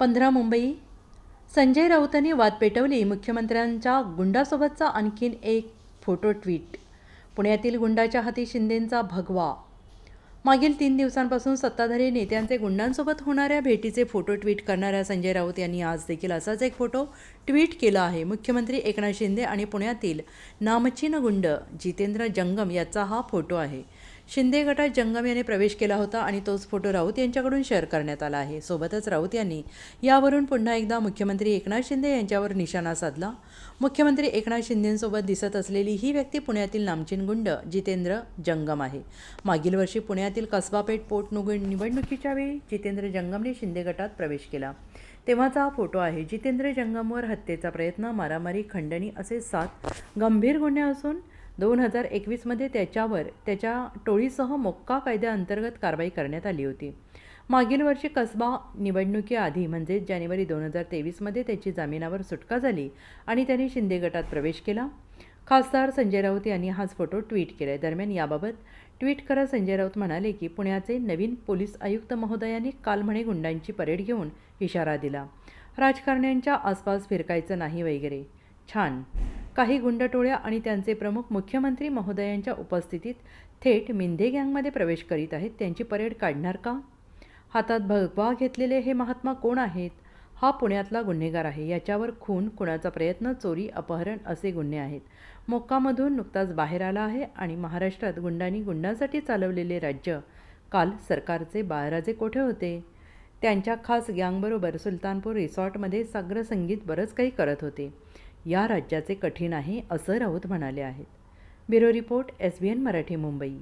पंधरा मुंबई. संजय राऊतांनी वाद पेटवली. मुख्यमंत्र्यांच्या गुंडासोबतचा आणखीन एक फोटो ट्विट. पुण्यातील गुंडाच्या हाती शिंदेंचा भगवा. मागील तीन दिवसांपासून सत्ताधारी नेत्यांचे गुंडांसोबत होणाऱ्या भेटीचे फोटो ट्विट करणाऱ्या संजय राऊत यांनी आज देखील असाच एक फोटो ट्विट केला आहे. मुख्यमंत्री एकनाथ शिंदे आणि पुण्यातील नामचीन गुंड जितेंद्र जंगम याचा हा फोटो आहे. शिंदे गटात जंगम याने प्रवेश केला होता आणि तोच फोटो राऊत यांच्याकडून शेअर करण्यात आला आहे. सोबतच राऊत यांनी यावरून पुन्हा एकदा मुख्यमंत्री एकनाथ शिंदे यांच्यावर निशाणा साधला. मुख्यमंत्री एकनाथ शिंदेंसोबत दिसत असलेली ही व्यक्ती पुण्यातील नामचीन गुंड जितेंद्र जंगम आहे. मागील वर्षी पुण्यातील कसबापेठ पोटनिवड निवडणुकीच्या वेळी जितेंद्र जंगमने शिंदे गटात प्रवेश केला. तेव्हाचा हा फोटो आहे. जितेंद्र जंगमवर हत्येचा प्रयत्न मारामारी खंडणी असे सात गंभीर गुन्हे असून दोन हजार एकवीसमध्ये त्याच्यावर त्याच्या टोळीसह मोक्का कायद्याअंतर्गत कारवाई करण्यात आली होती. मागील वर्षी कसबा निवडणुकीआधी म्हणजेच जानेवारी दोन हजार तेवीसमध्ये त्याची जामिनावर सुटका झाली आणि त्याने शिंदे गटात प्रवेश केला. खासदार संजय राऊत यांनी हाच फोटो ट्विट केला दरम्यान याबाबत ट्विट करत संजय राऊत म्हणाले की पुण्याचे नवीन पोलीस आयुक्त महोदयांनी काल म्हणे गुंडांची परेड घेऊन इशारा दिला. राजकारण्यांच्या आसपास फिरकायचं नाही वगैरे. छान! काही गुंडटोळ्या आणि त्यांचे प्रमुख मुख्यमंत्री महोदयांच्या उपस्थितीत थेट मिंधे गँगमध्ये प्रवेश करीत आहेत. त्यांची परेड काढणार का? हातात भगवा घेतलेले हे महात्मा कोण आहेत? हा पुण्यातला गुन्हेगार आहे. याच्यावर खून कुणाचा प्रयत्न चोरी अपहरण असे गुन्हे आहेत. मोक्कामधून नुकताच बाहेर आला आहे आणि महाराष्ट्रात गुंडांनी गुंडांसाठी चालवलेले राज्य काल सरकारचे बाळराजे कोठे होते? त्यांच्या खास गँगबरोबर सुलतानपूर रिसॉर्टमध्ये साग्र संगीत बरंच काही करत होते. या राज्याचे कठीण आहे असं राऊत म्हणाले आहेत. Bureau report S B N Marathi Mumbai.